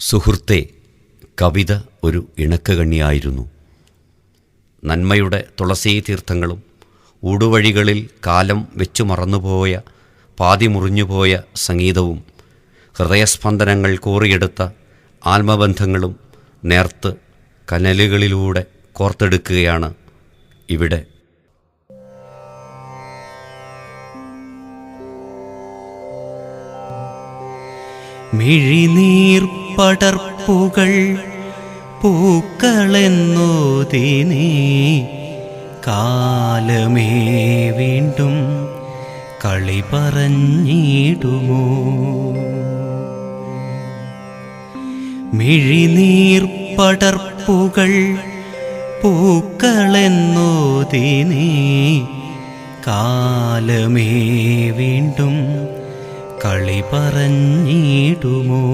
സുഹൃത്തെ കവിത ഒരു ഇണക്കകണ്ണിയായിരുന്നു. നന്മയുടെ തുളസി തീർത്ഥങ്ങളും ഊടുവഴികളിൽ കാലം വെച്ചു മറന്നുപോയ പാതി മുറിഞ്ഞുപോയ സംഗീതവും ഹൃദയസ്പന്ദനങ്ങൾ കോറിയെടുത്ത ആത്മബന്ധങ്ങളും നേർത്ത് കനലുകളിലൂടെ കോർത്തെടുക്കുകയാണ് ഇവിടെ. മിഴിനീർപ്പടർപ്പുകൾ പൂക്കളെന്നോതിനീ കാലമേ വീണ്ടും കളി പറഞ്ഞിടുമോ? മിഴിനീർ പടർപ്പുകൾ പൂക്കളെന്നോതിനീ കാലമേ വീണ്ടും കളി പറഞ്ഞിടുമോ?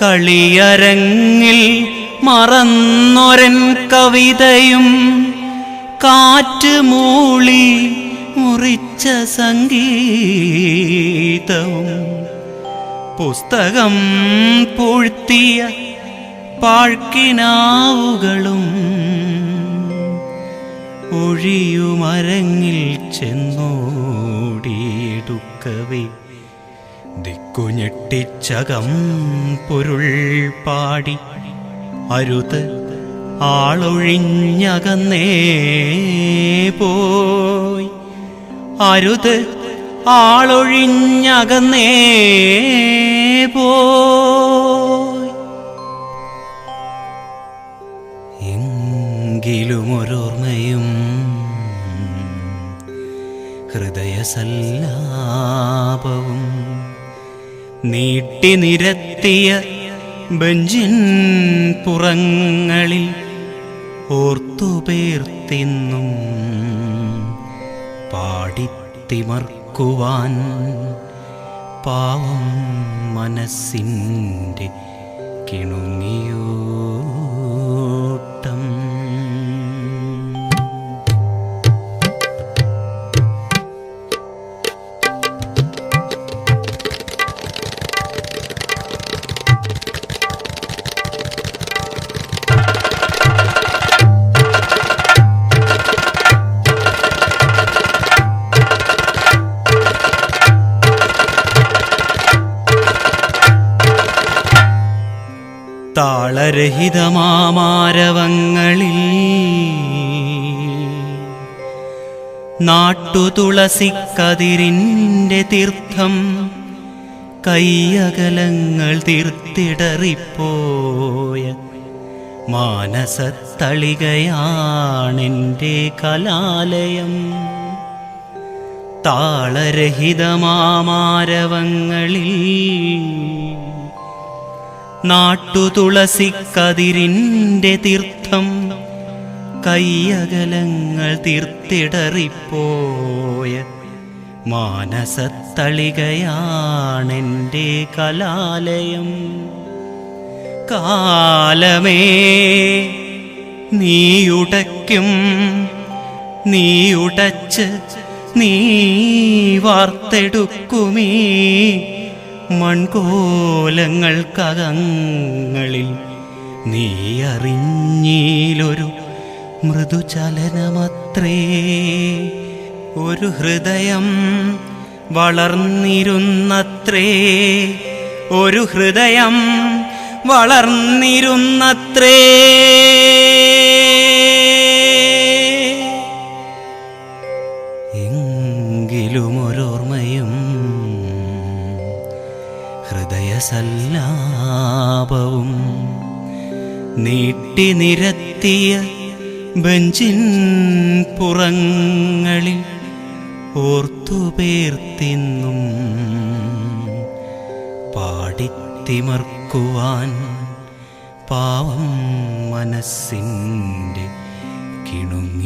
കളിയരങ്ങിൽ മറന്നൊരൻ കവിതയും കാറ്റ് മൂളി മുറിച്ച സംഗീതവും പുസ്തകം പൂഴ്ത്തിയ പാഴ്ക്കിനാവുകളും ഒഴിയുമരങ്ങിൽ ചെന്നോടിയെടുക്കവേ ദിക്കുഞെട്ടിച്ചകം പൊരുൾ പാടി. അരുത് ആളൊഴിഞ്ഞകന്നേ പോയി. അരുത് ആളൊഴിഞ്ഞകന്നേ പോയി. എങ്കിലും ഒരോർമ്മയും ഹൃദയസല്ലാപവും നീട്ടി നിരത്തിയ ബെഞ്ചിൻ പുറങ്ങളിൽ ഓർത്തുപേർത്തിന്നും പാടിത്തിമർക്കുവാൻ പാവം മനസ്സിന്റെ കിണുങ്ങിയോട്ടം താളരഹിതമാമാരവങ്ങളിൽ നാട്ടുതുളസിക്കതിരിന്റെ തീർത്ഥം കയ്യകലങ്ങൾ തീർത്തിടറിപ്പോയ മാനസത്തളികയാണെന്റെ കലാലയം. താളരഹിതമാമാരവങ്ങളിൽ നാട്ടുതുളസിക്കതിരിന്റെ തീർത്ഥം കയ്യകലങ്ങൾ തീർത്തിടറിപ്പോയ മാനസത്തളികയാണെന്റെ കലാലയം. കാലമേ നീയുടയ്ക്കും നീയുടച്ച് നീ വാർത്തെടുക്കുമീ മൺകോലങ്ങൾക്കകങ്ങളിൽ നീ അറിഞ്ഞീലൊരു മൃദുചലനമത്രേ. ഒരു ഹൃദയം വളർന്നിരുന്നത്രേ. ഒരു ഹൃദയം വളർന്നിരുന്നത്രേ. എങ്കിലും ഒരോർമ്മയും ഹൃദയസല്ലാപവും നീട്ടി നിരത്തിയ ബെഞ്ചിൻ പുറങ്ങളിൽ ഓർത്തുപേർത്തിന്നും പാടിത്തിമർക്കുവാൻ പാവം മനസ്സിന്റെ കിണുങ്ങിയോട്ടം.